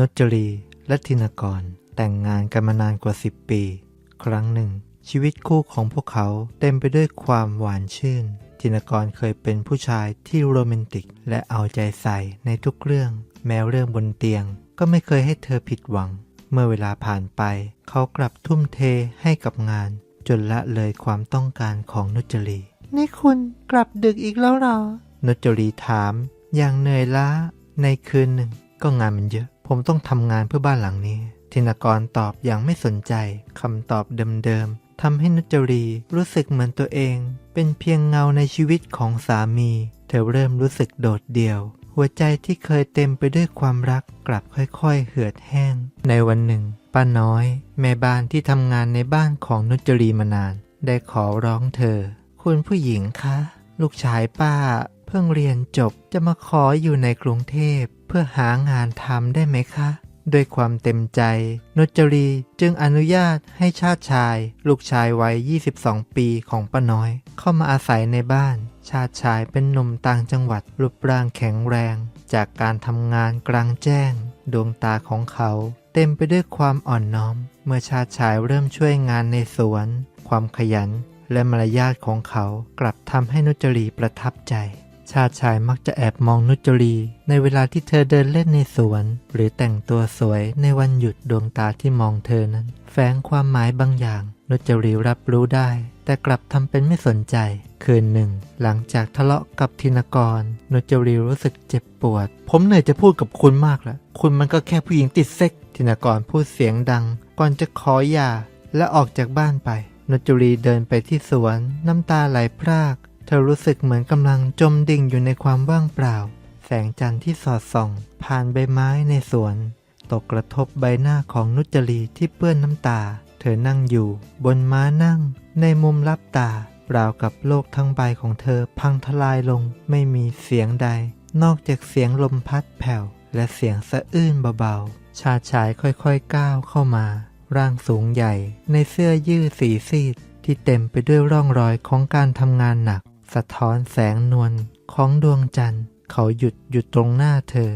นจรีและธินกร แต่งงานกันมานานกว่า 10 ปี ครั้งหนึ่ง ชีวิตคู่ของพวกเขาเต็มไปด้วยความหวานชื่น ธินกรเคยเป็นผู้ชายที่โรแมนติก และเอาใจใส่ในทุกเรื่อง แม้เรื่องบนเตียง ก็ไม่เคยให้เธอผิดหวัง เมื่อเวลาผ่านไป เขากลับทุ่มเทให้กับงาน จนละเลยความต้องการของนุจรี นี่คุณกลับดึกอีกแล้วเหรอนุจรีถาม อย่างเหนื่อยล้าในคืนหนึ่งก็งานมันเยอะ ผมต้องทำงานเพื่อบ้านหลังนี้ ธินกรตอบอย่างไม่สนใจคำตอบเดิมๆทำให้นุจรีรู้สึกเหมือนตัวเอง เป็นเพียงเงาในชีวิตของสามี เธอเริ่มรู้สึกโดดเดี่ยว หัวใจที่เคยเต็มไปด้วยความรักกลับค่อยๆ เหือดแห้ง ในวันหนึ่ง ป้าน้อย แม่บ้านที่ทำงานในบ้านของนุจรีมานาน ได้ขอร้องเธอ คุณผู้หญิงคะ ลูกชายป้า เพิ่งเรียนจบจะมาขออยู่ในกรุงเทพเพื่อหางานทำได้ไหมคะ ด้วยความเต็มใจ นุจรีจึงอนุญาตให้ชาติชาย ลูกชายวัย 22 ปีของป้าน้อย เข้ามาอาศัยในบ้าน ชาติชายเป็นหนุ่มต่างจังหวัด รูปร่างแข็งแรง จากการทำงานกลางแจ้ง ดวงตาของเขาเต็มไปด้วยความอ่อนน้อม เมื่อชาติชายเริ่มช่วยงานในสวน ความขยันและมารยาทของเขากลับทำให้นุจรีประทับใจ ชาติชายมักจะแอบมองนุจรีในเวลาที่เธอเดินเล่นในสวน หรือแต่งตัวสวยในวันหยุดดวงตาที่มองเธอนั้น แฝงความหมายบางอย่าง นุจรีรับรู้ได้ แต่กลับทำเป็นไม่สนใจ คืนหนึ่ง หลังจากทะเลาะกับธินกร นุจรีรู้สึกเจ็บปวด ผมเหนื่อยจะพูดกับคุณมากแล้วคุณมันก็แค่ผู้หญิงติดเซ็กธินกรพูดเสียงดัง ก่อนจะขอหย่าและออกจากบ้านไปนุจรีเดินไปที่สวนน้ำตาไหลพราก เธอรู้สึกเหมือนกำลังจมดิ่งอยู่ในความว่างเปล่า แสงจันทร์ที่สอดส่อง ผ่านใบไม้ในสวน ตกกระทบใบหน้าของนุจรีที่เปื้อนน้ำตา เธอนั่งอยู่ บนม้านั่ง ในมุมลับตาราวกับโลกทั้งใบของเธอพังทลายลงไม่มีเสียงใด นอกจากเสียงลมพัดแผ่ว และเสียงสะอื้นเบาๆ ชาชายค่อยๆก้าวเข้ามา ร่างสูงใหญ่ ในเสื้อยืดสีซีด ที่เต็มไปด้วยร่องรอยของการทำงานหนัก สะท้อนแสงนวลของดวงจันทร์ เขาหยุดอยู่ตรงหน้าเธอ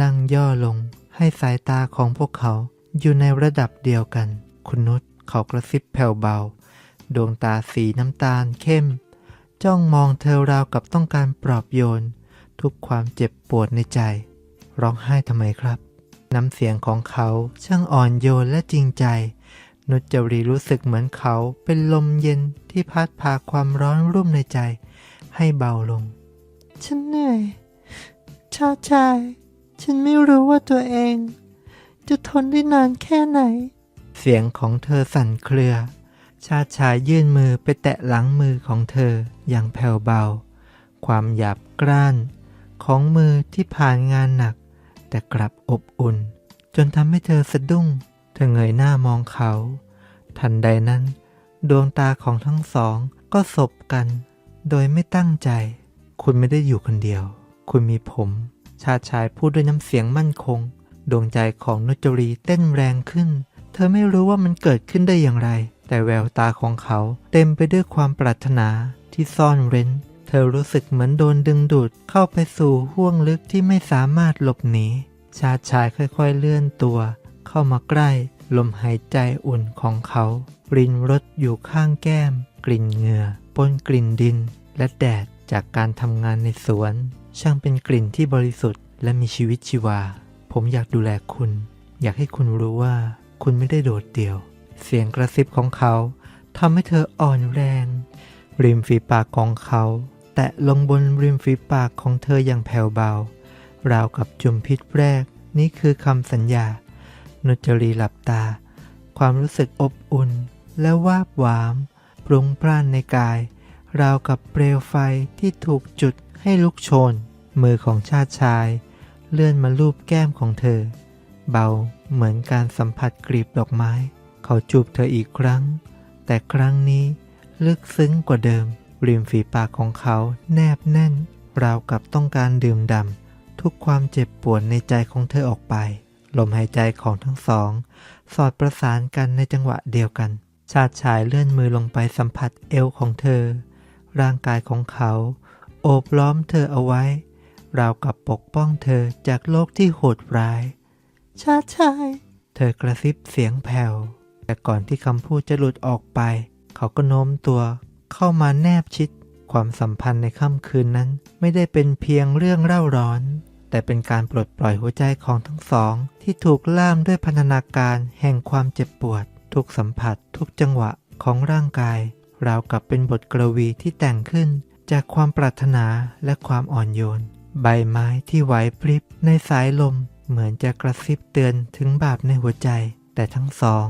นั่งย่อลงให้สายตาของพวกเขาอยู่ในระดับเดียวกัน คุณนุชเขากระซิบแผ่วเบา ดวงตาสีน้ำตาลเข้ม จ้องมองเธอราวกับต้องการปลอบโยน ทุกความเจ็บปวดในใจ ร้องไห้ทำไมครับ น้ำเสียงของเขาช่างอ่อนโยนและจริงใจ นุจจรีรู้สึกเหมือนเขาเป็นลมเย็นที่พัดพาความร้อนรุ่มในใจ ให้เบาลง ฉันเหนื่อยชาติชายฉันไม่รู้ว่าตัวเอง จะทนได้นานแค่ไหน เสียงของเธอสั่นเครือ ชาติชายยื่นมือไปแตะหลังมือของเธออย่างแผ่วเบา ความหยาบกร้าน ของมือที่ผ่านงานหนัก แต่กลับอบอุ่น จนทำให้เธอสะดุ้ง เธอเงยหน้ามองเขา ทันใดนั้น ดวงตาของทั้งสองก็สบกัน โดยไม่ตั้งใจ คุณไม่ได้อยู่คนเดียว คุณมีผม ชาชายพูดด้วยน้ำเสียงมั่นคง ดวงใจของนุจรีเต้นแรงขึ้น เธอไม่รู้ว่ามันเกิดขึ้นได้อย่างไร แต่แววตาของเขาเต็มไปด้วยความปรารถนาที่ซ่อนเร้น เธอรู้สึกเหมือนโดนดึงดูดเข้าไปสู่ห้วงลึกที่ไม่สามารถหลบหนี ชาชายค่อยๆเลื่อนตัว เข้ามาใกล้ลมหายใจอุ่นของเขา รินรสอยู่ข้างแก้ม กลิ่นเหงื่อ ปนกลิ่นดินและแดดจากการทำงานในสวน ช่างเป็นกลิ่นที่บริสุทธิ์และมีชีวิตชีวา ผมอยากดูแลคุณ อยากให้คุณรู้ว่าคุณไม่ได้โดดเดี่ยว เสียงกระซิบของเขาทำให้เธออ่อนแรง ริมฝีปากของเขา แตะลงบนริมฝีปากของเธออย่างแผ่วเบา ราวกับจุมพิษแรก นี่คือคำสัญญา นุจรีหลับตา ความรู้สึกอบอุ่น และวาบหวามปรุงพร่านในกาย ราวกับเปลวไฟที่ถูกจุดให้ลุกโชน มือของชาติชาย เลื่อนมาลูบแก้มของเธอ เบาเหมือนการสัมผัสกลีบดอกไม้ เขาจูบเธออีกครั้ง แต่ครั้งนี้ลึกซึ้งกว่าเดิม ริมฝีปากของเขาแนบแน่น ราวกับต้องการดื่มด่ำทุกความเจ็บปวดในใจของเธอออกไป ลมหายใจของทั้งสอง สอดประสานกันในจังหวะเดียวกัน ชาติชายเลื่อนมือลงไปสัมผัสเอวของเธอ ร่างกายของเขา โอบล้อมเธอเอาไว้ ราวกับปกป้องเธอจากโลกที่โหดร้าย ชาติชาย เธอกระซิบเสียงแผ่ว แต่ก่อนที่คำพูดจะหลุดออกไป เขาก็โน้มตัวเข้ามาแนบชิด ความสัมพันธ์ในค่ำคืนนั้น ไม่ได้เป็นเพียงเรื่องเร่าร้อน แต่เป็นการปลดปล่อยหัวใจของทั้งสอง ที่ถูกล่ามด้วยพันธนาการแห่งความเจ็บปวด ทุกสัมผัส ทุกจังหวะของร่างกาย ราวกับเป็นบทกรวีที่แต่งขึ้นจากความปรารถนาและความอ่อนโยน ใบไม้ที่ไหวพริบในสายลมเหมือนจะกระซิบเตือนถึงบาปในหัวใจ แต่ทั้งสอง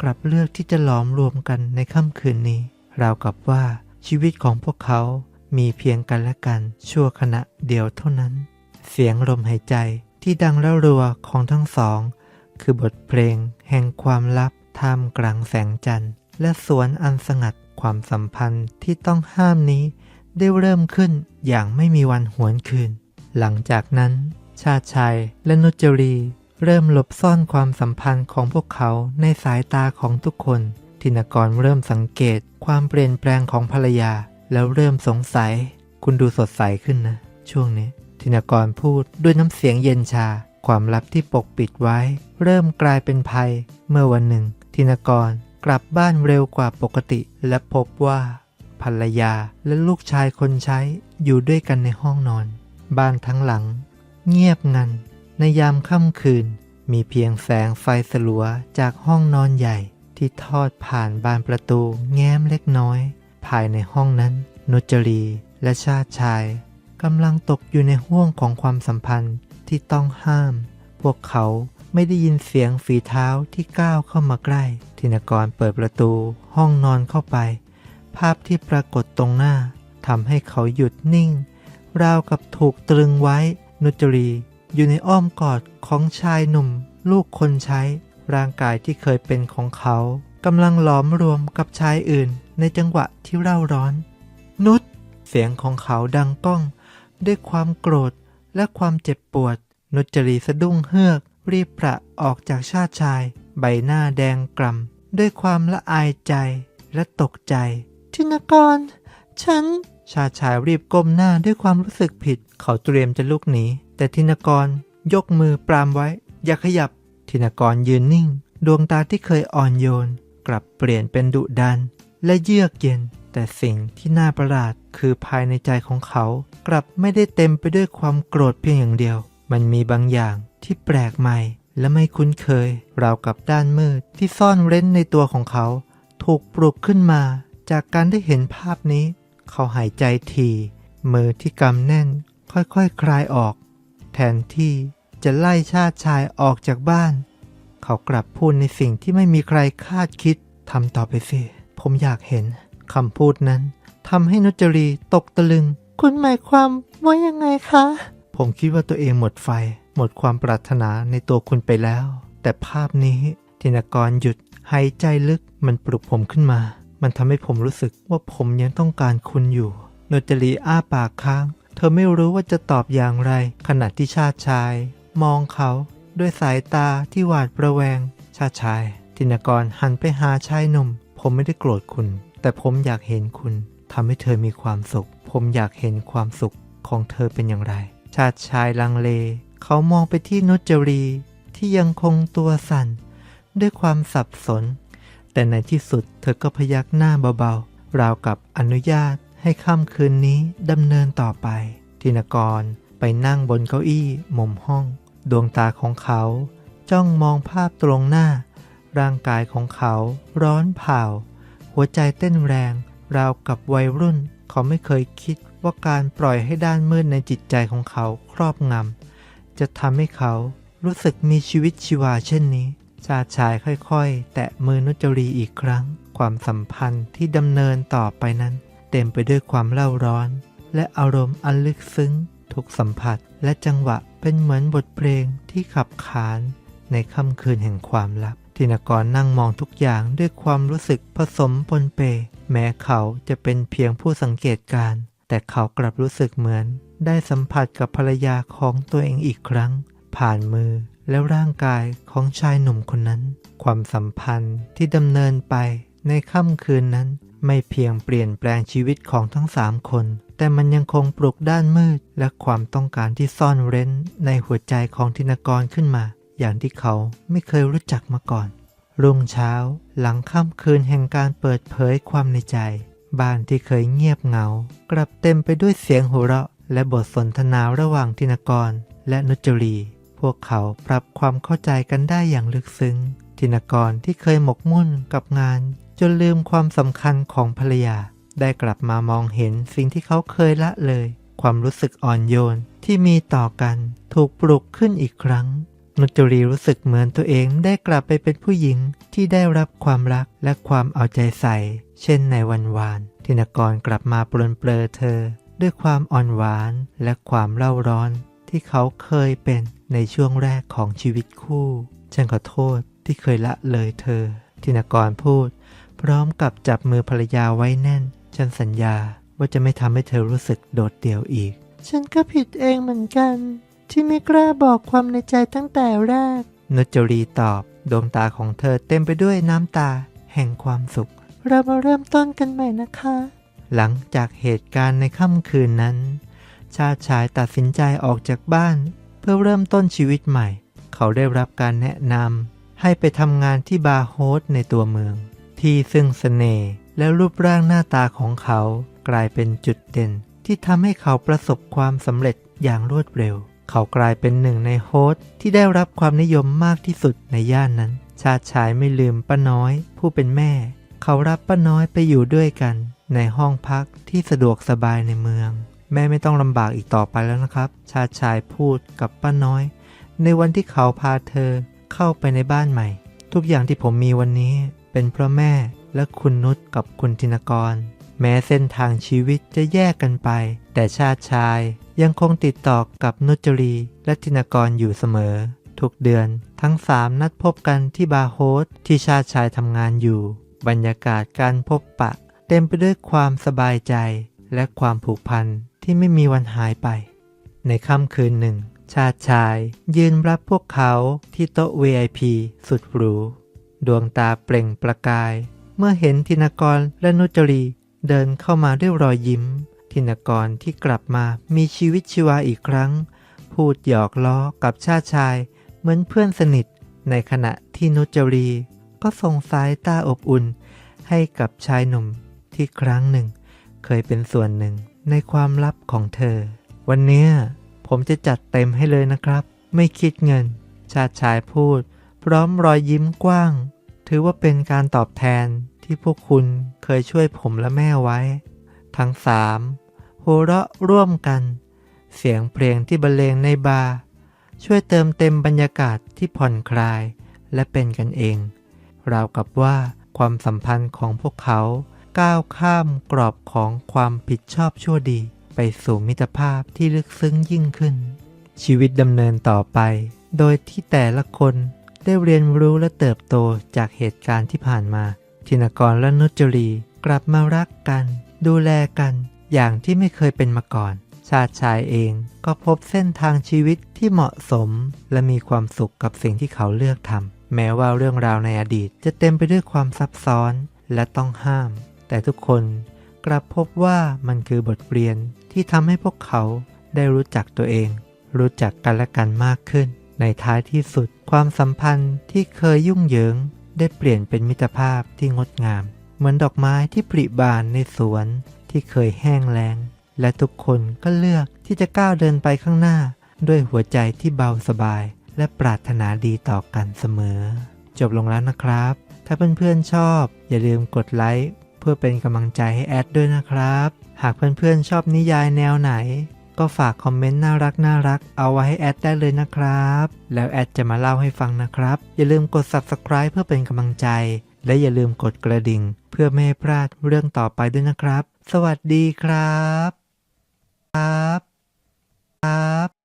กลับเลือกที่จะหลอมรวมกันในค่ำคืนนี้ ราวกับว่าชีวิตของพวกเขามีเพียงกันและกันชั่วขณะเดียวเท่านั้น เสียงลมหายใจที่ดังระรัวของทั้งสอง คือบทเพลงแห่งความลับท่ามกลางแสงจันทร์ และสวนอันสงัด ความสัมพันธ์ที่ต้องห้ามนี้ได้เริ่มขึ้นอย่างไม่มีวันหวนคืน หลังจากนั้น ชาชัยและนุจจรี เริ่มหลบซ่อนความสัมพันธ์ของพวกเขาในสายตาของทุกคนทินกรเริ่มสังเกตความเปลี่ยนแปลงของภรรยา แล้วเริ่มสงสัย คุณดูสดใสขึ้นนะ ช่วงนี้ทินกรพูดด้วยน้ำเสียงเย็นชา ความลับที่ปกปิดไว้ เริ่มกลายเป็นภัย เมื่อวันหนึ่งทินกร กลับบ้านเร็วกว่าปกติ และพบว่า ภรรยาและลูกชายคนใช้อยู่ด้วยกันในห้องนอน บ้านทั้งหลัง เงียบงัน ในยามค่ำคืน มีเพียงแสงไฟสลัวจากห้องนอนใหญ่ที่ทอดผ่านบานประตูแง้มเล็กน้อย ภายในห้องนั้นนุจรีและชาติชายกำลังตกอยู่ในห่วงของความสัมพันธ์ที่ต้องห้าม พวกเขา ไม่ได้ยินเสียงฝีเท้าที่ก้าวเข้ามาใกล้ทินกรเปิดประตูห้องนอนเข้าไป ภาพที่ปรากฏตรงหน้าทำให้เขาหยุดนิ่ง ราวกับถูกตรึงไว้ นุจรี อยู่ในอ้อมกอดของชายหนุ่ม ลูกคนใช้ ร่างกายที่เคยเป็นของเขากำลังหลอมรวมกับชายอื่น ในจังหวะที่เร่าร้อน นุชเสียงของเขาดังก้อง ด้วยความโกรธและความเจ็บปวด นุจรีสะดุ้งเฮือก รีบประออกจากชาติชาย ใบหน้าแดงกล่ำด้วยความละอายใจและตกใจทินกร ฉัน ชาติชายรีบก้มหน้าด้วยความรู้สึกผิด เขาเตรียมจะลุกหนีแต่ทินกรยกมือปรามไว้ อย่าขยับ ทินกรยืนนิ่ง ดวงตาที่เคยอ่อนโยน กลับเปลี่ยนเป็นดุดัน และเยือกเย็น แต่สิ่งที่น่าประหลาดคือภายในใจของเขา กลับไม่ได้เต็มไปด้วยความโกรธเพียงอย่างเดียว มันมีบางอย่างที่แปลกใหม่และไม่คุ้นเคย ราวกับด้านมืดที่ซ่อนเร้นในตัวของเขา ถูกปลุกขึ้นมา จากการได้เห็นภาพนี้ เขาหายใจทีมือที่กำแน่น ค่อยๆคคลายออก แทนที่จะไล่ชาติชายออกจากบ้าน เขากลับพูดในสิ่งที่ไม่มีใครคาดคิดทำต่อไปสิ ผมอยากเห็นคำพูดนั้นทำให้นุจรีตกตะลึง คุณหมายความว่ายังไงคะ ผมคิดว่าตัวเองหมดไฟ หมดความปรารถนาในตัวคุณไปแล้ว แต่ภาพนี้ทินกรหยุดหายใจลึกมันปลุกผมขึ้นมา มันทำให้ผมรู้สึกว่าผมยังต้องการคุณอยู่โนจรีอ้าปากค้าง เธอไม่รู้ว่าจะตอบอย่างไร ขณะที่ชาติชาย มองเขา ด้วยสายตาที่หวาดประแวง ชาติชายทินกรหันไปหาชายหนุ่ม ผมไม่ได้โกรธคุณ แต่ผมอยากเห็นคุณทำให้เธอมีความสุข ผมอยากเห็นความสุขของเธอเป็นอย่างไร ชาติชายลังเล เขามองไปที่นุจรีที่ยังคงตัวสั่น ด้วยความสับสน แต่ในที่สุดเธอก็พยักหน้าเบาๆ ราวกับอนุญาตให้ค่ำคืนนี้ดำเนินต่อไปทินกรไปนั่งบนเก้าอี้มุมห้อง ดวงตาของเขา จ้องมองภาพตรงหน้า ร่างกายของเขาร้อนเผาหัวใจเต้นแรง ราวกับวัยรุ่น เขาไม่เคยคิด ว่าการปล่อยให้ด้านมืดในจิตใจของเขาครอบงำจะทำให้เขารู้สึกมีชีวิตชีวาเช่นนี้ ชาชายค่อยๆ แตะมือนุจรีอีกครั้ง ความสัมพันธ์ที่ดำเนินต่อไปนั้น เต็มไปด้วยความเล่าร้อน และอารมณ์อันลึกซึ้ง ทุกสัมผัสและจังหวะเป็นเหมือนบทเพลงที่ขับขานในค่ำคืนแห่งความลับทินกรนั่งมองทุกอย่างด้วยความรู้สึกผสมปนเป แม้เขาจะเป็นเพียงผู้สังเกตการณ์ แต่เขากลับรู้สึกเหมือน ได้สัมผัสกับภรรยาของตัวเองอีกครั้ง ผ่านมือและร่างกายของชายหนุ่มคนนั้น ความสัมพันธ์ที่ดำเนินไปในค่ำคืนนั้น ไม่เพียงเปลี่ยนแปลงชีวิตของทั้งสามคน แต่มันยังคงปลุกด้านมืด และความต้องการที่ซ่อนเร้นในหัวใจของทินกรขึ้นมา อย่างที่เขาไม่เคยรู้จักมาก่อน รุ่งเช้าหลังค่ำคืนแห่งการเปิดเผยความในใจ บ้านที่เคยเงียบเหงา กลับเต็มไปด้วยเสียงหัวเราะ และบทสนทนาระหว่างธินกร และนุจรี พวกเขาปรับความเข้าใจกันได้อย่างลึกซึ้งธินกรที่เคยหมกมุ่นกับงาน จนลืมความสำคัญของภรรยา ได้กลับมามองเห็นสิ่งที่เขาเคยละเลย ความรู้สึกอ่อนโยนที่มีต่อกัน ถูกปลุกขึ้นอีกครั้ง นุจรีรู้สึกเหมือนตัวเองได้กลับไปเป็นผู้หญิงที่ได้รับความรักและความเอาใจใส่ เช่นในวันวานธินกรกลับมาปลนเปลือเธอ ด้วยความอ่อนหวานและความเล่าร้อน ที่เขาเคยเป็นในช่วงแรกของชีวิตคู่ฉันขอโทษที่เคยละเลยเธอธินกรพูด พร้อมกับจับมือภรรยาไว้แน่น ฉันสัญญาว่าจะไม่ทำให้เธอรู้สึกโดดเดี่ยวอีก ฉันก็ผิดเองเหมือนกัน ที่ไม่กล้าบอกความในใจตั้งแต่แรก นุจรีตอบ ดวงตาของเธอเต็มไปด้วยน้ำตา แห่งความสุข เรามาเริ่มต้นกันใหม่นะคะ หลังจากเหตุการณ์ในค่ำคืนนั้น ชาติชายตัดสินใจออกจากบ้าน เพื่อเริ่มต้นชีวิตใหม่ เขาได้รับการแนะนำให้ไปทำงานที่บาร์โฮสในตัวเมือง ที่ซึ่งเสน่ห์และรูปร่างหน้าตาของเขา กลายเป็นจุดเด่นที่ทำให้เขาประสบความสำเร็จอย่างรวดเร็ว เขากลายเป็นหนึ่งในโฮสต์ที่ได้รับความนิยมมากที่สุดในย่านนั้น ชาติชายไม่ลืมป้าน้อย ผู้เป็นแม่ เขารับป้าน้อยไปอยู่ด้วยกัน ในห้องพักที่สะดวกสบายในเมือง แม่ไม่ต้องลำบากอีกต่อไปแล้วนะครับ ชาติชายพูดกับป้าน้อย ในวันที่เขาพาเธอเข้าไปในบ้านใหม่ ทุกอย่างที่ผมมีวันนี้เป็นเพราะแม่และคุณนุชกับคุณธินกร แม้เส้นทางชีวิตจะแยกกันไป แต่ชาติชายยังคงติดต่อกับนุจรีและธินกรอยู่เสมอ ทุกเดือนทั้งสามนัดพบกันที่บาร์โฮสที่ชาติชายทำงานอยู่ บรรยากาศการพบปะ เต็มไปด้วยความสบายใจ และความผูกพันที่ไม่มีวันหายไป ในค่ำคืนหนึ่ง ชาติชายยืนรับพวกเขาที่โต๊ะ VIP สุดหรู ดวงตาเปล่งประกาย เมื่อเห็นธินกรและนุจรี เดินเข้ามาด้วยรอยยิ้มธินกรที่กลับมามีชีวิตชีวาอีกครั้ง พูดหยอกล้อกับชาติชาย เหมือนเพื่อนสนิท ในขณะที่นุจรี ก็ส่งสายตาอบอุ่น ให้กับชายหนุ่มที่ครั้งหนึ่ง เคยเป็นส่วนหนึ่งในความลับของเธอ วันนี้ผมจะจัดเต็มให้เลยนะครับ ไม่คิดเงิน ชาติชายพูด พร้อมรอยยิ้มกว้าง ถือว่าเป็นการตอบแทน ที่พวกคุณเคยช่วยผมและแม่ไว้ ทั้งสามหัวเราะร่วมกัน เสียงเพลงที่บรรเลงในบาร์ช่วยเติมเต็มบรรยากาศที่ผ่อนคลายและเป็นกันเอง ราวกับว่าความสัมพันธ์ของพวกเขาก้าวข้ามกรอบของความผิดชอบชั่วดี ไปสู่มิตรภาพที่ลึกซึ้งยิ่งขึ้น ชีวิตดำเนินต่อไป โดยที่แต่ละคนได้เรียนรู้และเติบโตจากเหตุการณ์ที่ผ่านมา ธินกรและนุจรีกลับมารักกัน ดูแลกัน อย่างที่ไม่เคยเป็นมาก่อน ชาติชายเองก็พบเส้นทางชีวิตที่เหมาะสม และมีความสุขกับสิ่งที่เขาเลือกทำแม้ว่าเรื่องราวในอดีตจะเต็มไปด้วยความซับซ้อนและต้องห้าม แต่ทุกคนกลับพบว่ามันคือบทเรียนที่ทำให้พวกเขาได้รู้จักตัวเอง รู้จักกันและกันมากขึ้น ในท้ายที่สุดความสัมพันธ์ที่เคยยุ่งเหยิง ได้เปลี่ยนเป็นมิตรภาพที่งดงาม เหมือนดอกไม้ที่ปริบานในสวนที่เคยแห้งแล้ง และทุกคนก็เลือกที่จะก้าวเดินไปข้างหน้า ด้วยหัวใจที่เบาสบาย และปรารถนาดีต่อกันเสมอ จบลงแล้วนะครับ ถ้าเพื่อนๆชอบ อย่าลืมกดไลค์เพื่อเป็นกำลังใจให้แอดด้วยนะครับ หากเพื่อนๆชอบนิยายแนวไหน ก็ฝากคอมเมนต์น่ารักน่ารักเอาไว้ให้แอดได้เลยนะครับ แล้วแอดจะมาเล่าให้ฟังนะครับ อย่าลืมกด subscribe เพื่อเป็นกำลังใจ และอย่าลืมกดกระดิ่ง เพื่อไม่ให้พลาดเรื่องต่อไปด้วยนะครับ สวัสดีครับ ครับ